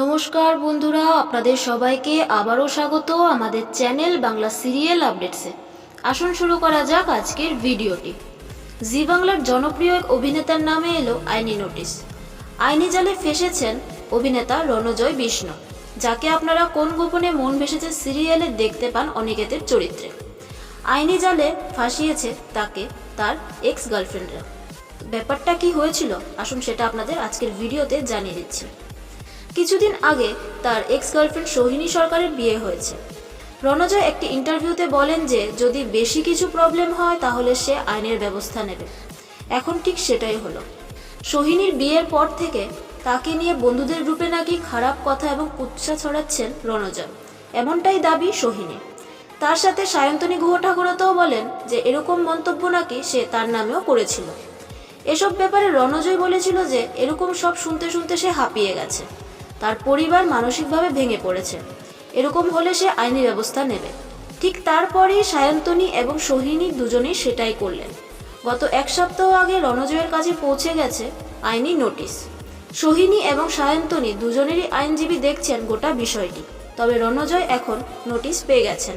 নমস্কার বন্ধুরা, আপনাদের সবাইকে আবারও স্বাগত আমাদের চ্যানেল বাংলা সিরিয়াল আপডেটসে। আসুন শুরু করা যাক আজকের ভিডিওটি। জি বাংলার জনপ্রিয় এক অভিনেতার নামে এলো আইনি নোটিশ। আইনি জালে ফেসেছেন অভিনেতা রণজয় বিষ্ণু, যাকে আপনারা কোন গোপনে মন ভেসেছে সিরিয়ালে দেখতে পান অনিকেতের চরিত্রে। আইনি জালে ফাঁসিয়েছে তাকে, তার এক্স গার্লফ্রেন্ডরা ব্যাপারটা কি হয়েছিল? আসুন সেটা আপনাদের আজকের ভিডিওতে জানিয়ে দিচ্ছি। কিছুদিন আগে তার এক্স গার্লফ্রেন্ড সোহিনী সরকারের বিয়ে হয়েছে। রণজয় একটি ইন্টারভিউতে বলেন যে, যদি বেশি কিছু প্রবলেম হয়, তাহলে সে আইনের ব্যবস্থা নেবে। এখন ঠিক সেটাই হলো। সোহিনীর বিয়ের পর থেকে তাকে নিয়ে বন্ধুদের গ্রুপে নাকি খারাপ কথা এবং কুৎসা ছড়াচ্ছেন রণজয়। এমনটাই দাবি সোহিনী তার সাথে সায়ন্তনী গুহ ঠাকুরতাও বলেন যে, এরকম মন্তব্য নাকি সে তার নামেও করেছিল। এসব ব্যাপারে রণজয় বলেছিল যে, এরকম সব শুনতে শুনতে সে হাঁপিয়ে গেছে। তার পরিবার মানসিকভাবে ভেঙে পড়েছে। এরকম হলে সে আইনি ব্যবস্থা নেবে। ঠিক তারপরেই সায়ন্তনী এবং সোহিনী দুজনেই সেটাই করলেন। গত এক সপ্তাহ আগে রণজয়ের কাছে পৌঁছে গেছে আইনি নোটিশ। সোহিনী এবং সায়ন্তনী দুজনেরই আইনজীবী দেখছেন গোটা বিষয়টি। তবে রণজয় এখন নোটিশ পেয়ে গেছেন।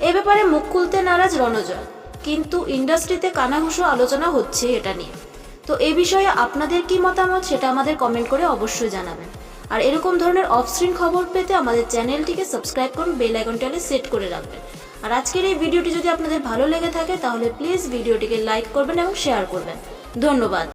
এ ব্যাপারে মুখ খুলতে নারাজ রণজয়। কিন্তু ইন্ডাস্ট্রিতে কানাঘুষো আলোচনা হচ্ছে এটা নিয়ে। তো এ বিষয়ে আপনাদের কি মতামত সেটা আমাদের কমেন্ট করে অবশ্যই জানাবেন। আর এরকম ধরনের অফস্ক্রিন খবর পেতে আমাদের চ্যানেলটিকে সাবস্ক্রাইব করুন বেল আইকনটাকে সেট করে রাখবেন। আর আজকের এই ভিডিওটি যদি আপনাদের ভালো লেগে থাকে, তাহলে প্লিজ ভিডিওটিকে লাইক করবেন এবং শেয়ার করবেন। ধন্যবাদ।